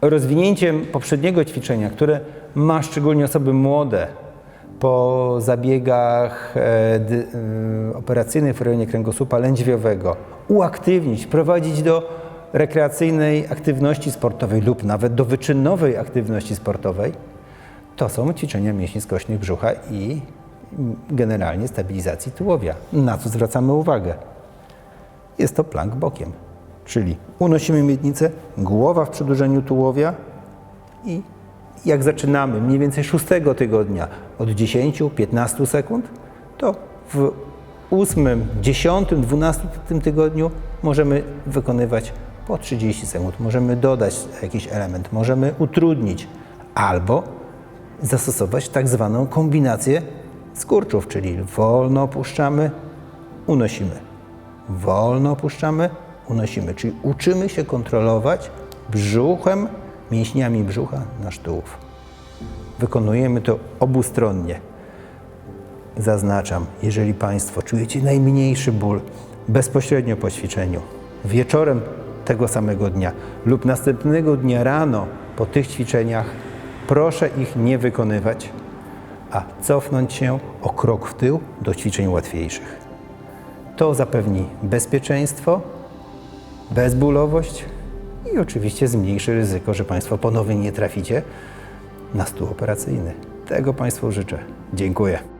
rozwinięciem poprzedniego ćwiczenia, które ma szczególnie osoby młode po zabiegach e, e, operacyjnych w rejonie kręgosłupa lędźwiowego, uaktywnić, prowadzić do rekreacyjnej aktywności sportowej lub nawet do wyczynowej aktywności sportowej, to są ćwiczenia mięśni skośnych brzucha i generalnie stabilizacji tułowia. Na co zwracamy uwagę? Jest to plank bokiem, czyli unosimy miednicę, głowa w przedłużeniu tułowia i jak zaczynamy mniej więcej szóstego tygodnia od 10-15 sekund, to w ósmym, dziesiątym, dwunastym tygodniu możemy wykonywać po 30 sekund. Możemy dodać jakiś element, możemy utrudnić albo zastosować tak zwaną kombinację skurczów, czyli wolno opuszczamy, unosimy. Wolno opuszczamy, unosimy. Czyli uczymy się kontrolować brzuchem, mięśniami brzucha nasz tułów. Wykonujemy to obustronnie. Zaznaczam, jeżeli Państwo czujecie najmniejszy ból bezpośrednio po ćwiczeniu, wieczorem tego samego dnia lub następnego dnia rano po tych ćwiczeniach, proszę ich nie wykonywać, a cofnąć się o krok w tył do ćwiczeń łatwiejszych. To zapewni bezpieczeństwo, bezbólowość i oczywiście zmniejszy ryzyko, że Państwo ponownie nie traficie na stół operacyjny. Tego Państwu życzę. Dziękuję.